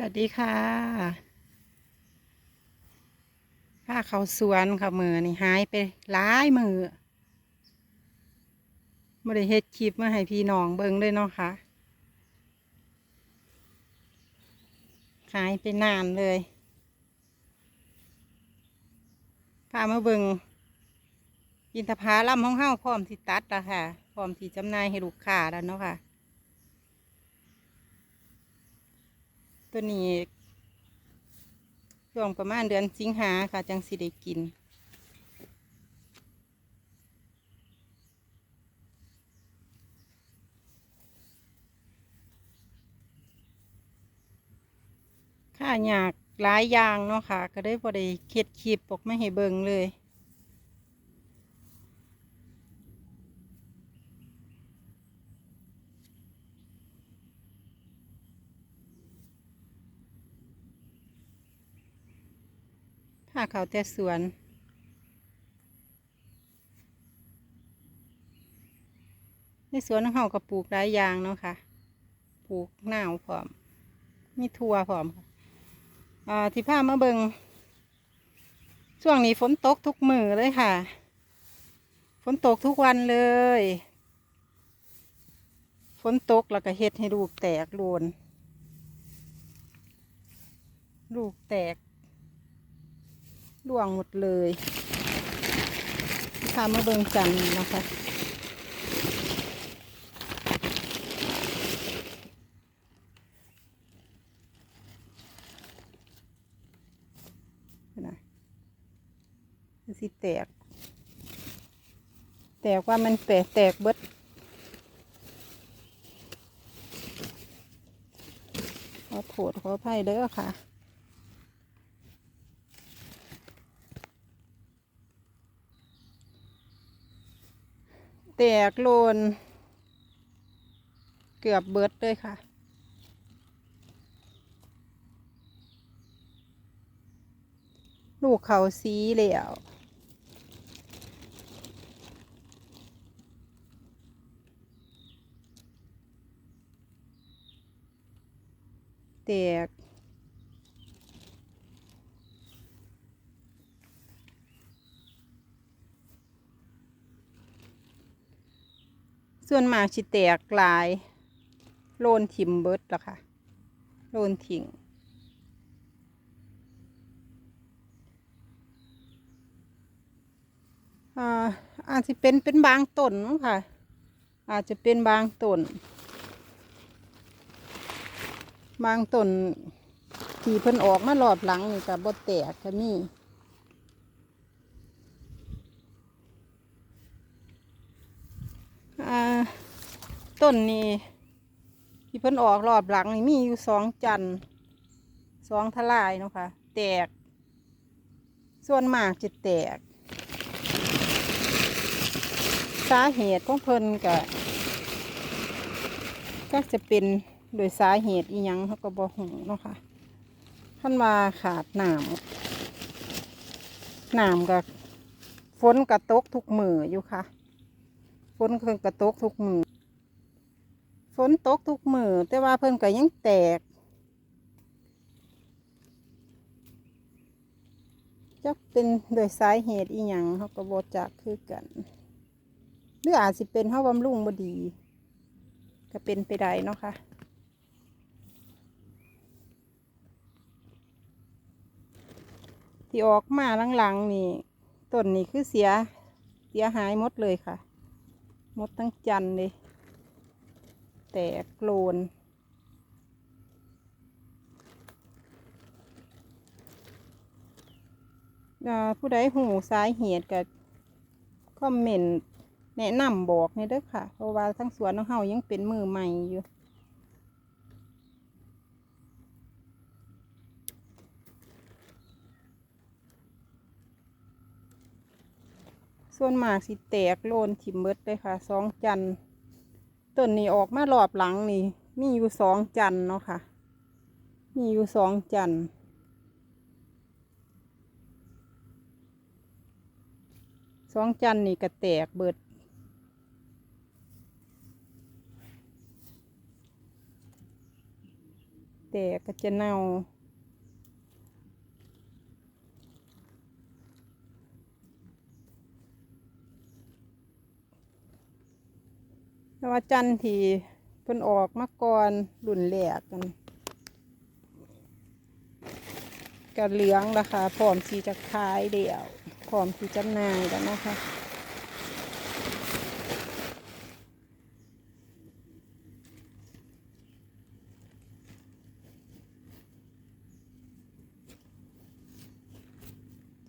สวัสดีค่ะผ้าเขาสวนค่ะมือนี่หายไปหลายมือไม่ได้เฮ็ดคลิปมาให้พี่น้องเบิ่งเลยเนาะค่ะหายไปนานเลยพามาเบิ่งอินทผาล่ำของเฮาพร้อมที่ตัดแล้วค่ะ พร้อมที่จำหน่ายให้ลูกค้าแล้วเนาะค่ะ ตัวนี้ช่วงประมาณเดือนสิงหาค่ะ จังสิได้กิน ค่าอยากหลายอย่างเนาะค่ะ ก็ได้บ่ได้เค็ดคลิปออกไม่ให้เบิ่งเลย ถ้าเขาแต่สวน ในสวนของเขาก็ปลูกหลายอย่างเนาะค่ะ ปลูกหนาวพร้อม มีทั่วพร้อมค่ะอ่าที่พามาเบิงช่วงนี้ฝนตกทุกมือเลยค่ะ ฝนตกทุกวันเลย ฝนตกแล้วก็เฮ็ดให้ลูกแตกโลนลูกแตก ร่วงหมดเลยพามาเบิงจันนะคะนะสิแตก แตกว่ามันแตกแตกเบิดขอโทษขออภัยเด้อค่ะ แตกโลน เกือบเบิดเลยค่ะ ลูกเขาสีแล้วแตก ส่วนมากสิแตกลาย โลนทิมเบิร์ดละค่ะ โลนทิ้งอาอาจจะเป็นเป็นบางต้นมั้งค่ะ อาจจะเป็นบางต้น บางต้นที่เพิ่นออกมารอบหลังนี่ก็บ่แตกก็มีอ่า ต้นนี้ที่เพิ่นออกรอบหลังนี่มีอยู่สองจันทร์สองทลายเนาะค่ะ แตก ส่วนมากจะแตก สาเหตุของเพิ่นก็ก็จะเป็นโดยสาเหตุอีหยังเขาก็บอกหูเนาะค่ะท่านว่าขาดน้ำน้ำกับฝนกระตกทุกมืออยู่ค่ะ ฝนเพิ่นกระตกทุกมือฝนตกทุกมือแต่ว่าเพิ่นก็ยังแตกจักเป็นโดยสาเหตุอีหยังเขาก็บอจากคือกัน หรืออาจสิเป็นเฮาบำรุงบ่ดี ก็เป็นไปได้เนาะค่ะที่ออกมาหลังๆนี่ต้นนี่คือเสียเสียหายหมดเลยค่ะ มดทั้งจันเลยแตกโกลนผู้ใดหูสายเหตุกับคอมเมนต์แนะนำบอกนี่เด้อค่ะ เพราะว่าทั้งสวนของเฮายังเป็นมือใหม่อยู่ ส่วนมากสิแตกโลนทิมเบิดเลยค่ะสองจันต้นนี้ออกมารอบหลังนี่ มีอยู่สองจันเนาะค่ะ มีอยู่สองจันสองจันนี่ก็แตกเบิดแตตกก็จะเน่า แต่ว่าจันทีเพิ่นออกมาก่อนรุ่นแรกกันกะเหลืองราคาพร้อมที่จะขายเดี่ยวพร้อมที่จำหน่ายแล้วนะคะ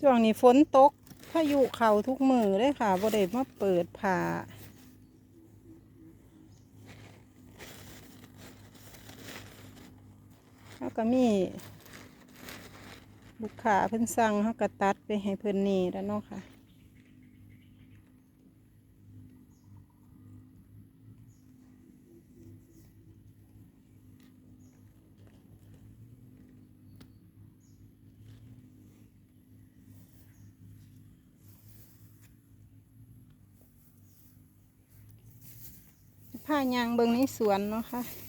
ช่วงนี้ฝนตกพายุเข่าทุกมือเลยค่ะบ่ได้มาเปิดผ่าแล้ว ก็มีลูกค้าเพิ่นสั่งเขาก็ตัดไปให้เพิ่นนี่แล้วเนาะค่ะ ผ้ายางเบิงในสวนเนาะค่ะ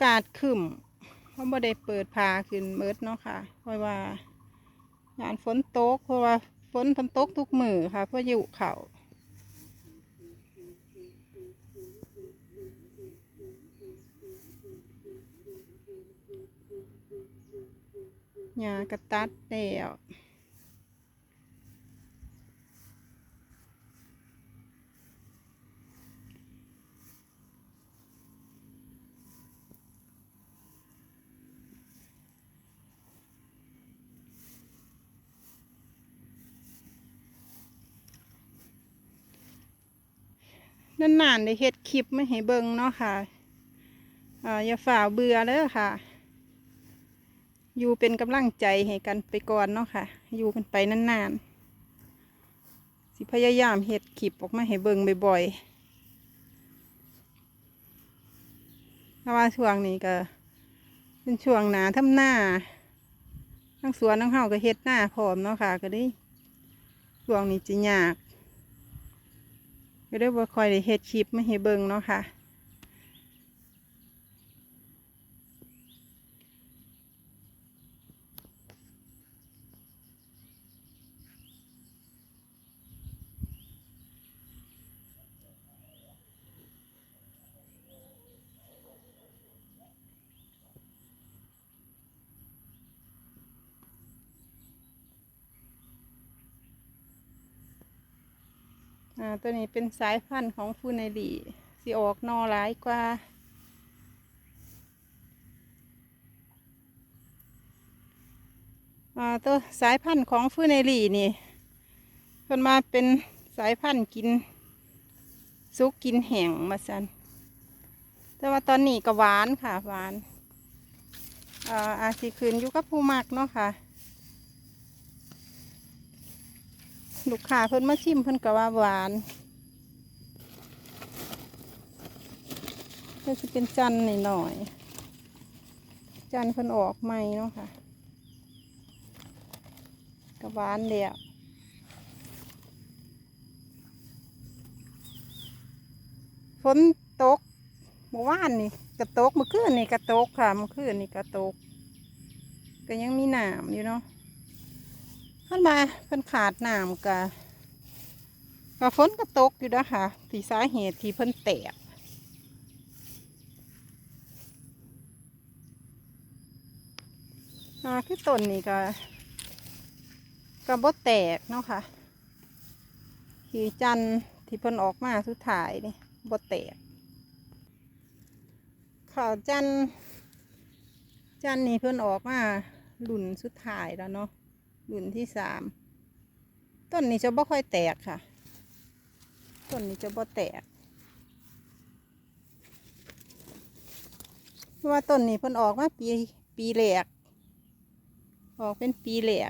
ากาศครึมเพราะบ่ได้เปิดพาขึ้นเมิดเนาะค่ะ เพราะว่างานฝนตก เพราะว่าฝนฝนตกทุกมือค่ะ เพราะอยู่เขาหญ้ากระตัดแล้ว นานๆได้เฮ็ดคลิปไม่ให้เบิ่งเนาะค่ะอ่าอย่าฝ่าเบื่อเลยค่ะ อยู่เป็นกำลังใจให้กันไปก่อนเนาะค่ะ อยู่กันไปนานๆ สิพยายามเฮ็ดคลิปออกมาให้เบิ่งบ่อยๆเพราะว่าช่วงนี้ก็เป็นช่วงหนาทำหน้าทั้งสวนทั้งเฮาก็เฮ็ดหน้าพร้อมเนาะค่ะ ก็ได้ช่วงนี้จะยาก ก็ได้บ่ค่อยได้เฮ็ดคลิปมาให้เบิ่งเนาะค่ะ ตัวนี้เป็นสายพันธุ์ของฟูไนดีสิออกนอร้ายกว่าอ่า ตัวสายพันธุ์ของฟูไนดีนี่เพิ่นมาเป็นสายพันธุ์กินซุกกินแห้งมาสันแต่ว่าตอนนี้ก็หวานค่ะหวานอ่าอาจสิคืนอยู่กับผู้มักเนาะค่ะ ลูกค้าเพิ่นมาชิมเพิ่นก็ว่าหวานก็จะเป็นจันหน่อยหน่อย จันเพิ่นออกใหม่เนาะค่ะก็หวานเดียวฝนตกเมื่อวานนี่กระตกเมื่อคืนนี่กระตกค่ะเมื่อคืนนี่กระตกก็ยังมีหนามอยู่เนาะ เพิ่นมาเพิ่นขาดน้ำกะกะฝนก็ตกอยู่นะคะที่สาเหตุที่เพิ่นแตกอ่าคือต้นนี่ก็ก็บ่แตกเนาะค่ะขีจันที่เพิ่นออกมาสุดท้ายนี่บ่แตกข่าวจันจันนี่เพิ่นออกมารุ่นสุดท้ายแล้วเนาะ รุ่นที่สามต้นนี้จะบ่ค่อยแตกค่ะ ต้นนี้จะบ่แตกเพราะว่าต้นนี้เพิ่นออกมาปีปีแหลกออกเป็นปีแหลก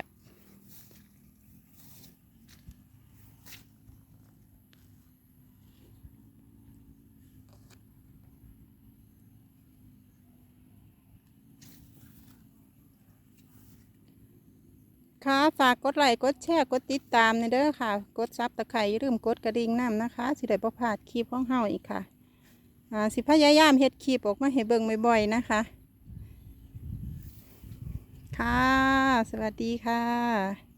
ค่ะฝากกดไลค์กดแชร์กดติดตามในเด้อค่ะ กดซับตะไคร้ลืมกดกระดิ่งน้ำนะคะ สิได้ประพลาดคลิปของเฮาอีกค่ะอ่าสิพยายามเฮ็ดคลิปออกมาให้เบิ่งบ่อยๆนะคะ ค่ะ สวัสดีค่ะ